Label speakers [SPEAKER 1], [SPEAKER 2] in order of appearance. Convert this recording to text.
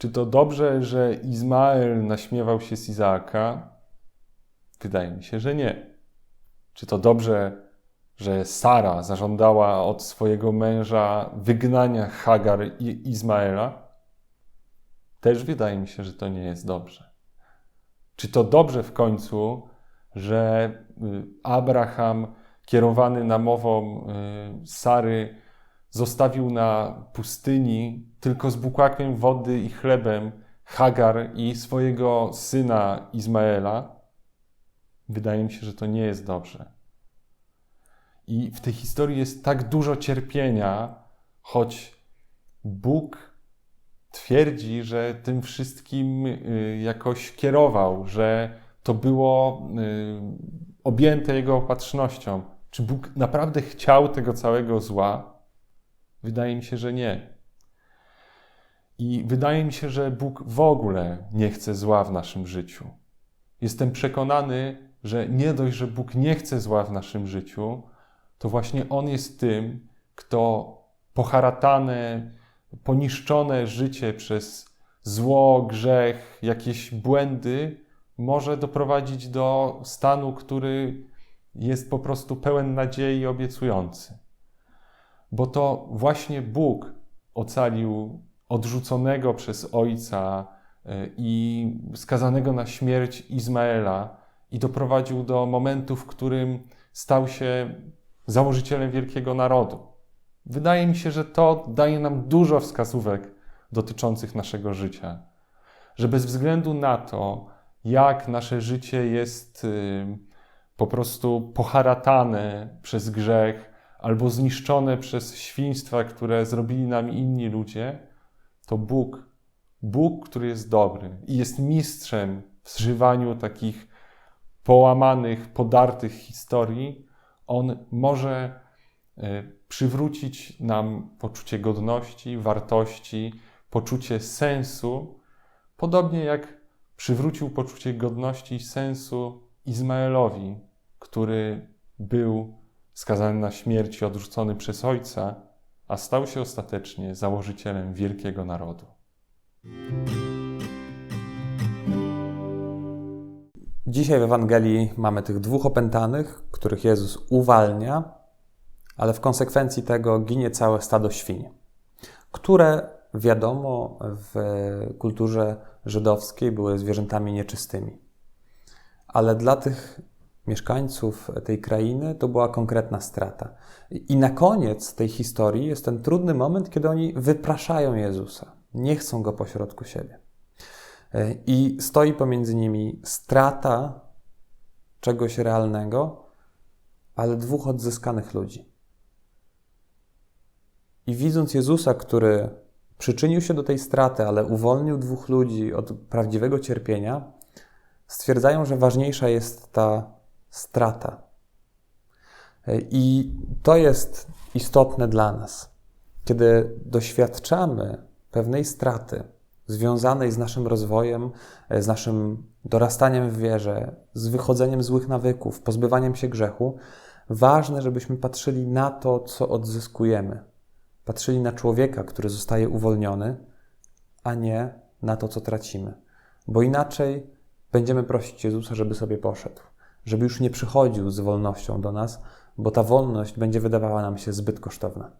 [SPEAKER 1] Czy to dobrze, że Izmael naśmiewał się z Izaaka? Wydaje mi się, że nie. Czy to dobrze, że Sara zażądała od swojego męża wygnania Hagar i Izmaela? Też wydaje mi się, że to nie jest dobrze. Czy to dobrze w końcu, że y, Abraham, kierowany namową y, Sary, zostawił na pustyni tylko z bukłakiem wody i chlebem Hagar i swojego syna Izmaela? Wydaje mi się, że to nie jest dobrze. I w tej historii jest tak dużo cierpienia, choć Bóg twierdzi, że tym wszystkim y, jakoś kierował, że to było y, objęte Jego opatrznością. Czy Bóg naprawdę chciał tego całego zła? Wydaje mi się, że nie. I wydaje mi się, że Bóg w ogóle nie chce zła w naszym życiu. Jestem przekonany, że nie dość, że Bóg nie chce zła w naszym życiu, to właśnie On jest tym, kto poharatane, poniszczone życie przez zło, grzech, jakieś błędy może doprowadzić do stanu, który jest po prostu pełen nadziei i obiecujący. Bo to właśnie Bóg ocalił odrzuconego przez ojca e, i skazanego na śmierć Izmaela i doprowadził do momentu, w którym stał się założycielem wielkiego narodu. Wydaje mi się, że to daje nam dużo wskazówek dotyczących naszego życia. Że bez względu na to, jak nasze życie jest y, po prostu poharatane przez grzech albo zniszczone przez świństwa, które zrobili nam inni ludzie, to Bóg, Bóg, który jest dobry i jest mistrzem w zżywaniu takich połamanych, podartych historii, On może E, przywrócić nam poczucie godności, wartości, poczucie sensu, podobnie jak przywrócił poczucie godności i sensu Izmaelowi, który był skazany na śmierć i odrzucony przez ojca, a stał się ostatecznie założycielem wielkiego narodu.
[SPEAKER 2] Dzisiaj w Ewangelii mamy tych dwóch opętanych, których Jezus uwalnia ale w konsekwencji tego ginie całe stado świń, które wiadomo w kulturze żydowskiej były zwierzętami nieczystymi. Ale dla tych mieszkańców tej krainy to była konkretna strata. I na koniec tej historii jest ten trudny moment, kiedy oni wypraszają Jezusa. Nie chcą go pośrodku siebie. I stoi pomiędzy nimi strata czegoś realnego, ale dwóch odzyskanych ludzi. I widząc Jezusa, który przyczynił się do tej straty, ale uwolnił dwóch ludzi od prawdziwego cierpienia, stwierdzają, że ważniejsza jest ta strata. I to jest istotne dla nas. Kiedy doświadczamy pewnej straty związanej z naszym rozwojem, z naszym dorastaniem w wierze, z wychodzeniem złych nawyków, pozbywaniem się grzechu, ważne, żebyśmy patrzyli na to, co odzyskujemy patrzyli na człowieka, który zostaje uwolniony, a nie na to, co tracimy. Bo inaczej będziemy prosić Jezusa, żeby sobie poszedł, żeby już nie przychodził z wolnością do nas, bo ta wolność będzie wydawała nam się zbyt kosztowna.